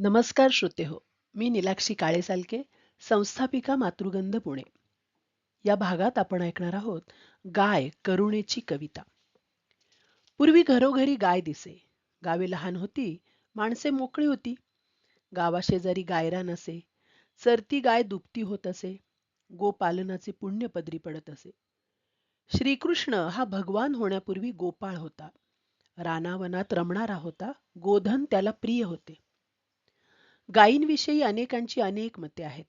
नमस्कार श्रोते हो मी निलाक्षी काळे सालके संस्थापिका मातृगंध पुणे. या भागात आपण ऐकणार आहोत गाय करुणेची कविता. पूर्वी घरोघरी गाय दिसे गावे लहान होती माणसे मोकळी होती. गावाशेजारी गायरान असे चरती गाय दुपती होत असे गोपालनाचे पुण्य पदरी पडत असे. श्रीकृष्ण हा भगवान होण्यापूर्वी गोपाळ होता. रानावनात रमणारा होता गोधन त्याला प्रिय होते. गायींविषयी अनेकांची अनेक मते आहेत.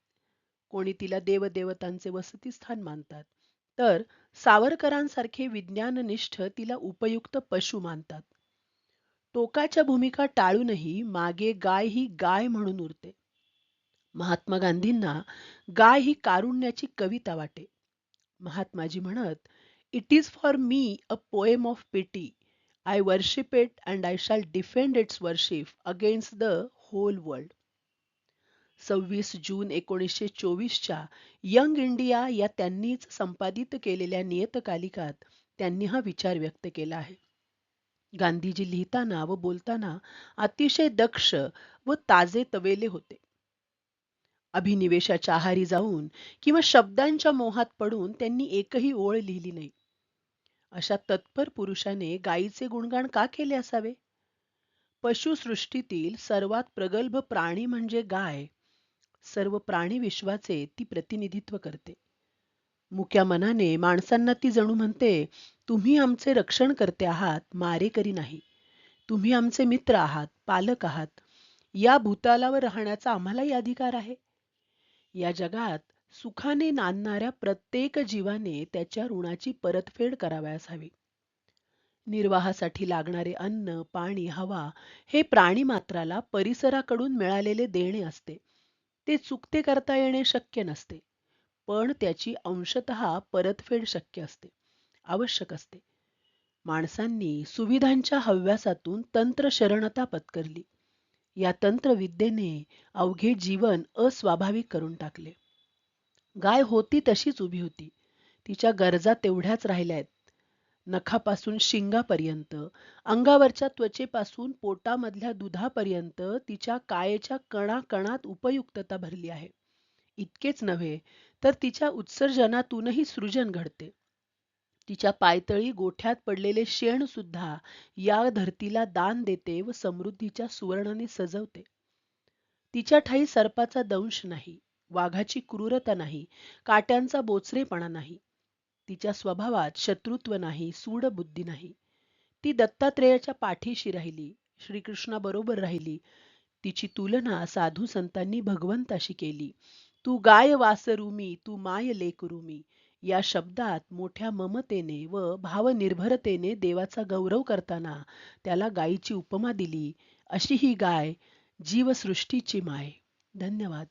कोणी तिला देवदेवतांचे वसतिस्थान मानतात तर सावरकरांसारखे विज्ञाननिष्ठ तिला उपयुक्त पशु मानतात. टोकाच्या भूमिका टाळूनही मागे गाय ही गाय म्हणून उरते. महात्मा गांधींना गाय ही कारुण्याची कविता वाटे. महात्माजी म्हणत it is for me a poem of pity I worship it and I shall defend its worship against the whole world सव्वीस जून एकोणीसशे चोवीसच्या यंग इंडिया या त्यांनीच संपादित केलेल्या नियतकालिकात त्यांनी हा विचार व्यक्त केला आहे. गांधीजी लिहिताना व बोलताना अतिशय दक्ष व ताजे तवेले होते. अभिनिवेशाच्या आहारी जाऊन किंवा शब्दांच्या मोहात पडून त्यांनी एकही ओळ लिहिली नाही. अशा तत्पर पुरुषाने गायीचे गुणगान का केले असावे? पशुसृष्टीतील सर्वात प्रगल्भ प्राणी म्हणजे गाय. सर्व प्राणी विश्वाचे ती प्रतिनिधित्व करते. मुक्या मनाने माणसांना ती जणू म्हणते तुम्ही आमचे रक्षण करते आहात मारेकरी नाही. तुम्ही आमचे मित्र आहात पालक आहात. या भूतालावर राहण्याचा आम्हालाही अधिकार आहे. या जगात सुखाने नांदणाऱ्या प्रत्येक जीवाने त्याच्या ऋणाची परतफेड करावयास हवी. निर्वाहासाठी लागणारे अन्न पाणी हवा हे प्राणी मात्राला परिसराकडून मिळालेले देणे असते. ते चुकते करता येणे शक्य नसते. पण त्याची अंशत परतफेड शक्य असते. आवश्यक असते. माणसांनी सुविधांच्या हव्यासातून तंत्र शरणता पत्करली. या तंत्रविद्येने अवघे जीवन अस्वाभाविक करून टाकले. गाय होती तशीच उभी होती. तिच्या गरजा तेवढ्याच राहिल्या आहेत. नखापासून शिंगापर्यंत अंगावरच्या त्वचेपासून पोटामधल्या दुधापर्यंत तिच्या कायेच्या कणाकणात उपयुक्तता भरली आहे. इतकेच नव्हे तर तिच्या उत्सर्जनातूनही सृजन घडते. तिच्या पायतळी गोठ्यात पडलेले शेण सुद्धा या धरतीला दान देते व समृद्धीच्या सुवर्णाने सजवते. तिच्या ठाई सर्पाचा दंश नाही वाघाची क्रूरता नाही काट्यांचा बोचरेपणा नाही. तिच्या स्वभावात शत्रुत्व नाही सूड बुद्धी नाही. ती दत्तात्रेयाच्या पाठीशी राहिली श्रीकृष्णाबरोबर राहिली. तिची तुलना साधू संतांनी भगवंताशी केली. तू गाय वासरुमी तू माय लेकरुमी या शब्दात मोठ्या ममतेने व भावनिर्भरतेने देवाचा गौरव करताना त्याला गायीची उपमा दिली. अशी ही गाय जीवसृष्टीची माय. धन्यवाद.